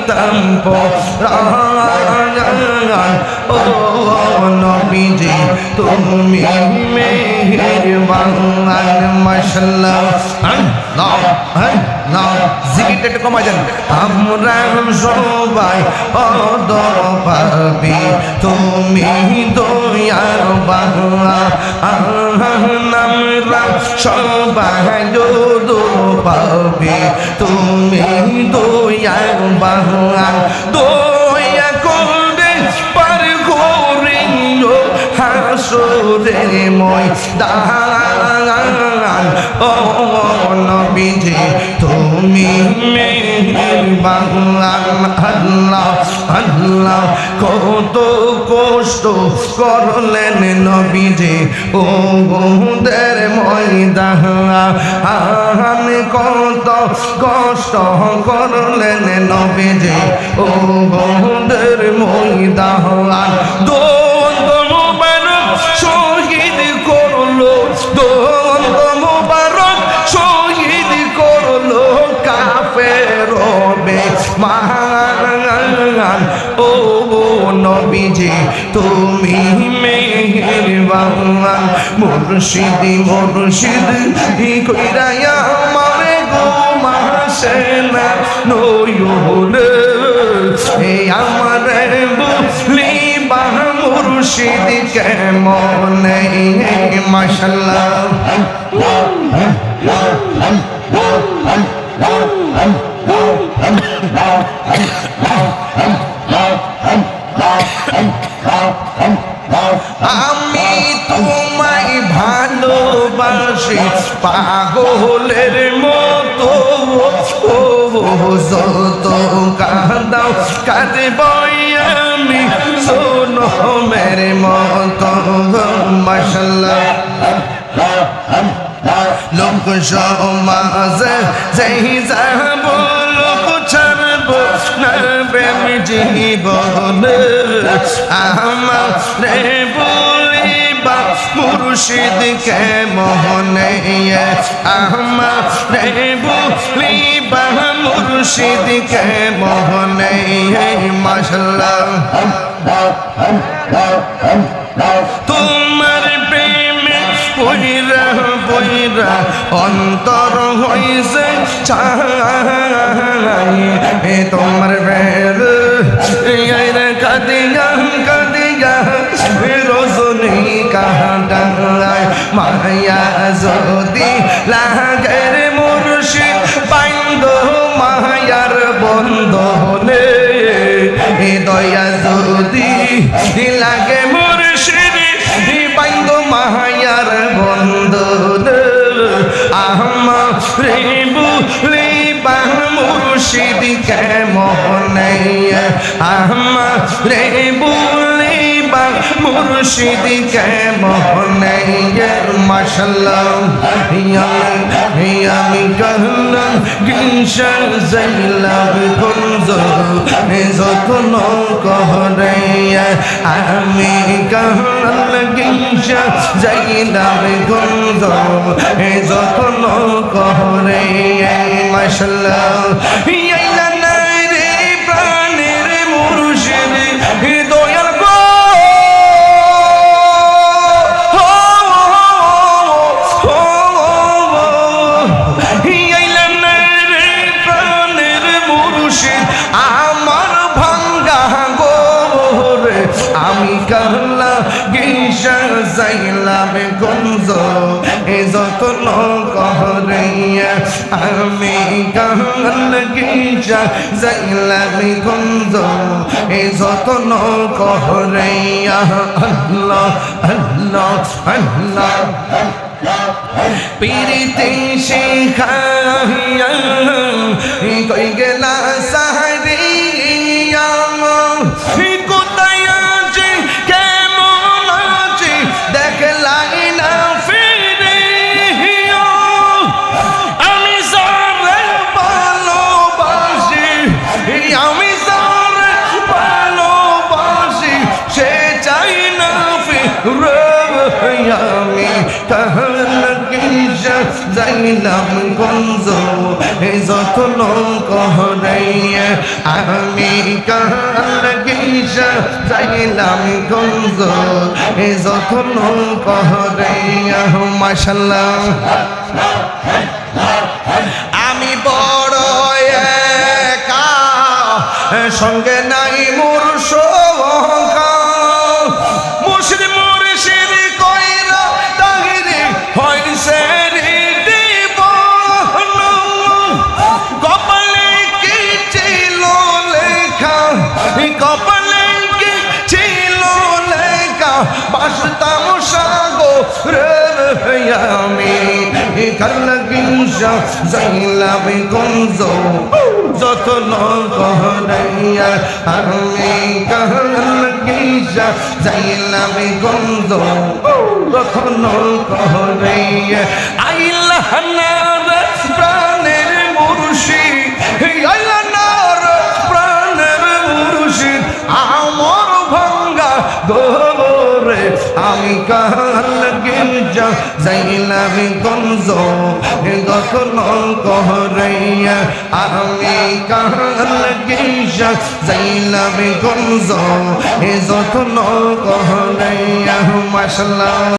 হইতাম পরাণ ও নবীজি তুমি মেহের বাংলার মশলা আল্লাহ আল্লাহ জিকিরটা একটু কমা যান আমরা সবাই অদর পাবি তুমি দয়ার বাংলা আমরা সবাই যদু পাবি। তুমি দয়ার বাংলা দয়া করবে পার করে ময় ময়দান। ও নবীজি তুমি আল্লাহ আল্লাহ কত কষ্ট করলেন নবীজি। ও বহুদের ময়দান কত কষ্ট করলেন নবীজি। ও বহুদের দোন্দ মান ও নবীজি, তুমি মেহের বাংলা মুর্শিদি, মুর্শিদ কইরায়া মারে গো মাসে না, নয়ুনে, এ আমার বুলি মুর্শিদ কেমনে, মাশাল্লাহ। পাগলের মতো যত কাঁদাও, কাঁদব আমি। শোনো, মেরে মতো লোক সমাজে যেই যাব, লোক ছাড়ব না প্রেম জীবন। আমার মুর্শিদকে মোহনে আমার রে বলিবা মুর্শিদকে মোহনে মশলা তোমার প্রেমে অন্তর হইছে ছাই এ তোমার বেল মায়া যদি লাগের মুর্শিদ, বাইন্দ মায়ার বন্ধনে। দয়া যদি লাগে মুর্শিদ, বাইন্দ মায়ার বন্ধন। আহমা বাহ কে মোহনে আহমা রে মুর্শিদ কে মোহনাইয়ের মাশাল্লাহ। আমি কহলাম গিনশার জাইলাব কুনজ যতন কহরে আমি কহলাম গিনশার জাইলাব কুনজ যতন কহরে মাশাল্লাহ যতন কহরে আমি কাহল গিসা যাইলাম গঞ্জ এ যতন কহরে আল্লাহ আল্লাহ আল্লাহ পিরিতে শেখাইয়া, কই গেলা সাহারিয়া যাইলাম গঞ্জ যত্ন কহরাইয়া আমি কাল গিসা যাইলাম গঞ্জ যত্ন কহরাইয়া মাশাল্লাহ আমি বড় একা, সঙ্গে নাই আমি কাল গিসা যাইলাম গঞ্জ যতন কহরাইয়া আমি কাল গিসা যাইলাম গঞ্জ যতন কহরাইয়া আইলা নার প্রাণের মুর্শি আইলা নার প্রাণের মুর্শি আমার ভাঙ্গা গোরে আমি গিজা যাইলাম গঞ্জ গখন কহরাইয়া আমি কাল গিজা যাইলাম গঞ্জ যতন কহরাইয়া মাসাল্লাহ